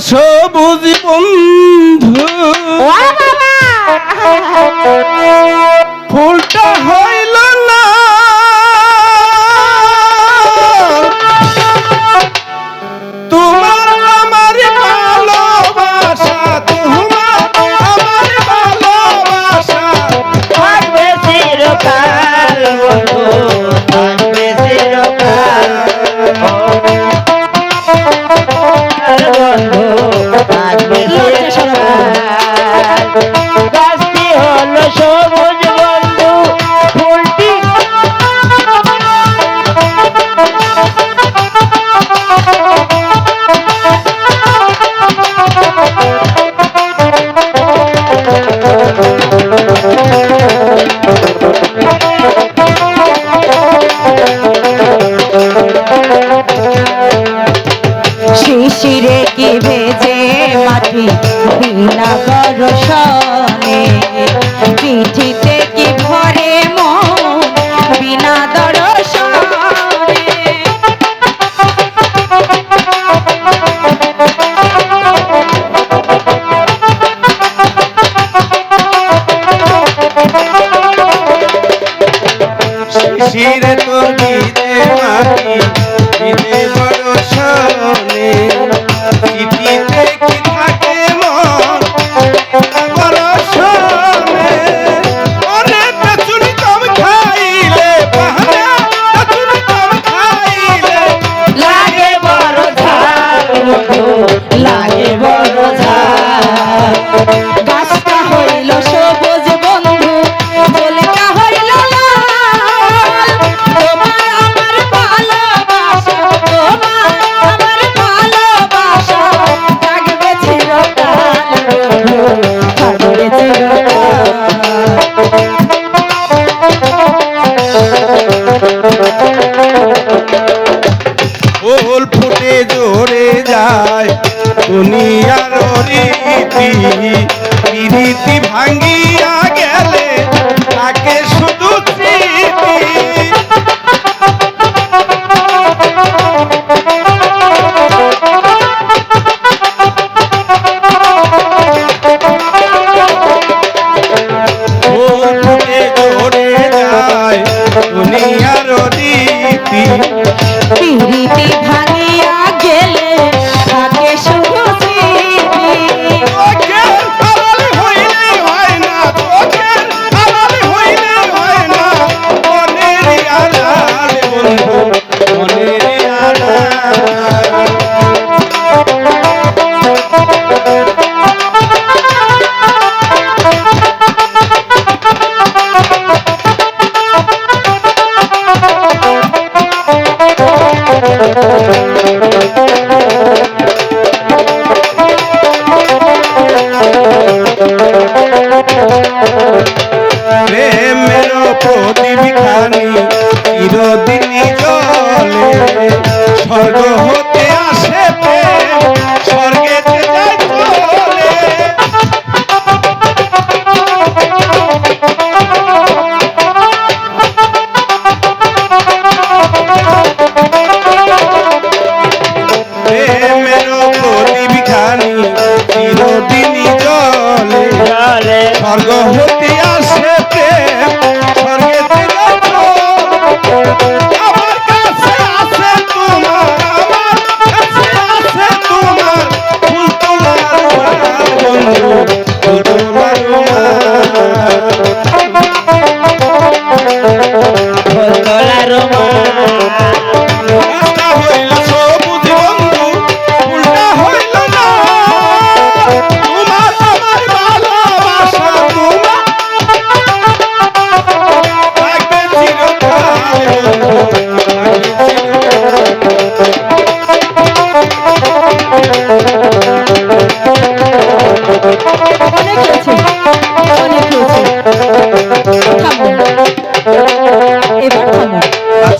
সবুজ বন্ধু শিরে কি ভেজে মাটি? চলে স্বর্গ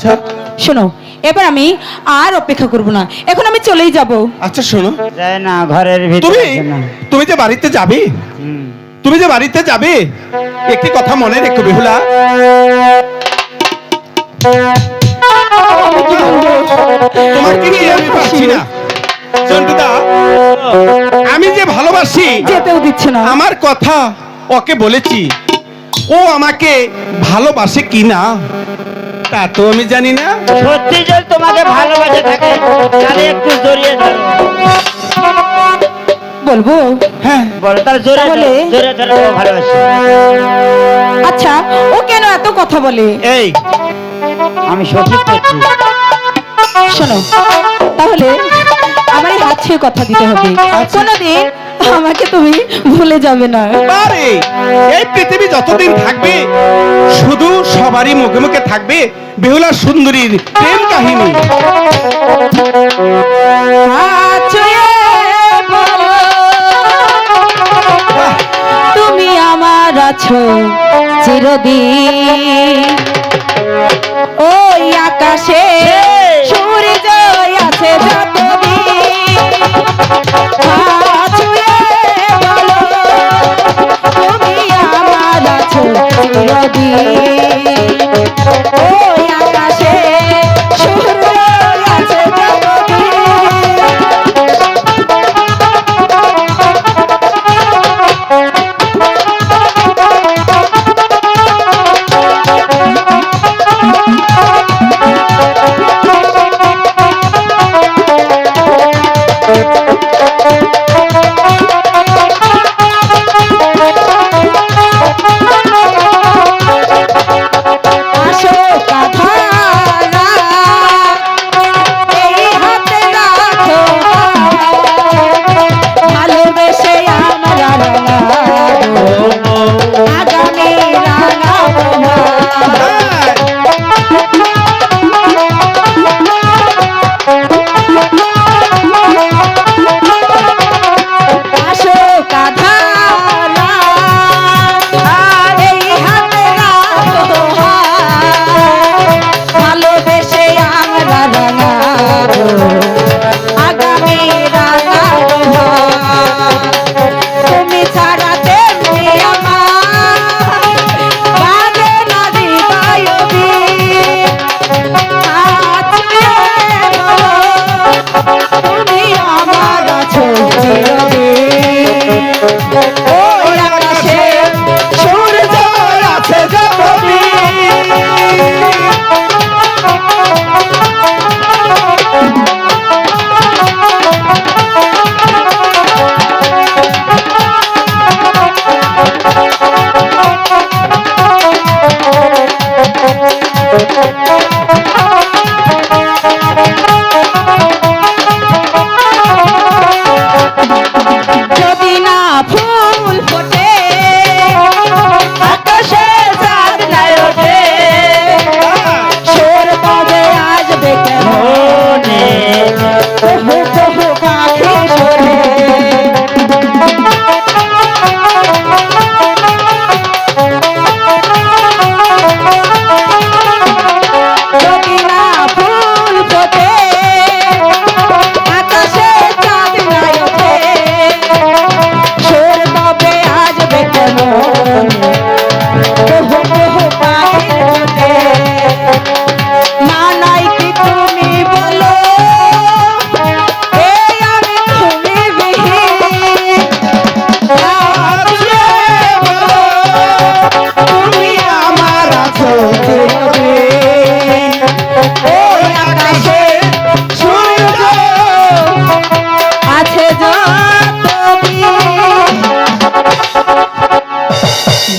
আচ্ছা। শোনো এবার আমি আর অপেক্ষা করব না। এখন আমি চলেই যাব। আচ্ছা শোনো। যায় না ঘরের ভিতরে তুমি তুমি যে বাড়িতে যাবে তুমি যে বাড়িতে যাবে একটি কথা মনে রেখো বিহুলা। তোমার কি আমি পাচ্ছি না? চন্টুদা আমি যে ভালোবাসি যেতেও দিচ্ছে না। আমার কথা ওকে বলেছি। ও আমাকে ভালোবাসে কিনা? তা তো আমি জানি না? সত্যি যদি তোমাকে ভালোবাসে থাকে তাহলে একটু জড়িয়ে ধরো। বলব? হ্যাঁ। বলো তাহলে জোরে বলে জোরে ধরে ভালোবাসি। আচ্ছা ও কেন এত কথা বলে? এই আমি সঠিক করছি। শোনো তাহলে আমার হাত ছুঁয়ে কথা দিতে হবে। আচ্ছা। কোনোদিন আমাকে তুমি ভুলে যাবে না। আরে এই পৃথিবী যতদিন থাকবে শুধু সবারই মুখে মুখে থাকবে বেহুলা সুন্দরীর প্রেম কাহিনী। তুমি আমার আছো চিরদিন।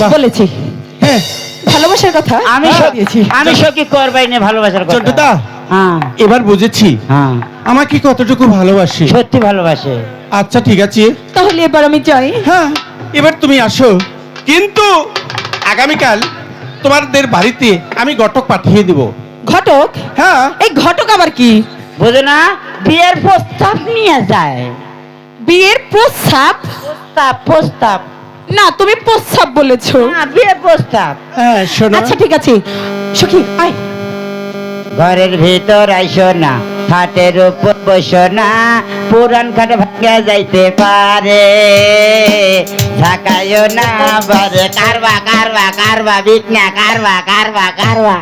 বলেছি। হ্যাঁ। ভালোবাসার কথা? আমি দিয়েছি। আমি সখী করবাই না ভালোবাসার কথা। হ্যাঁ। এবার বুঝেছি। হ্যাঁ। আমাকে কতটুকু ভালোবাসি? সত্যি ভালোবাসে। আচ্ছা ঠিক আছে। তাহলে এবার আমি যাই। হ্যাঁ এবার তুমি আসো। কিন্তু আগামীকাল তোমাদের বাড়িতে আমি ঘটক পাঠিয়ে দেব। ঘটক? হ্যাঁ। এই ঘটক আবার কি? বুঝো না বিয়ের প্রস্তাব নিয়ে যায়। বিয়ের প্রস্তাব? প্রস্তাব প্রস্তাব। না তুমি প্রস্তাব বলেছ। না বিয়ের প্রস্তাব। হ্যাঁ শোনো। আচ্ছা ঠিক আছে। সখী আয়। ঘরের ভিতর আইসো না খাটের উপর বসো না পুরান খাট ভাঙা যাইতে পারে। ঝাঁকাইও না বারে কারবা কারবা কারবা বিটনা কারবা কারবা কারবা।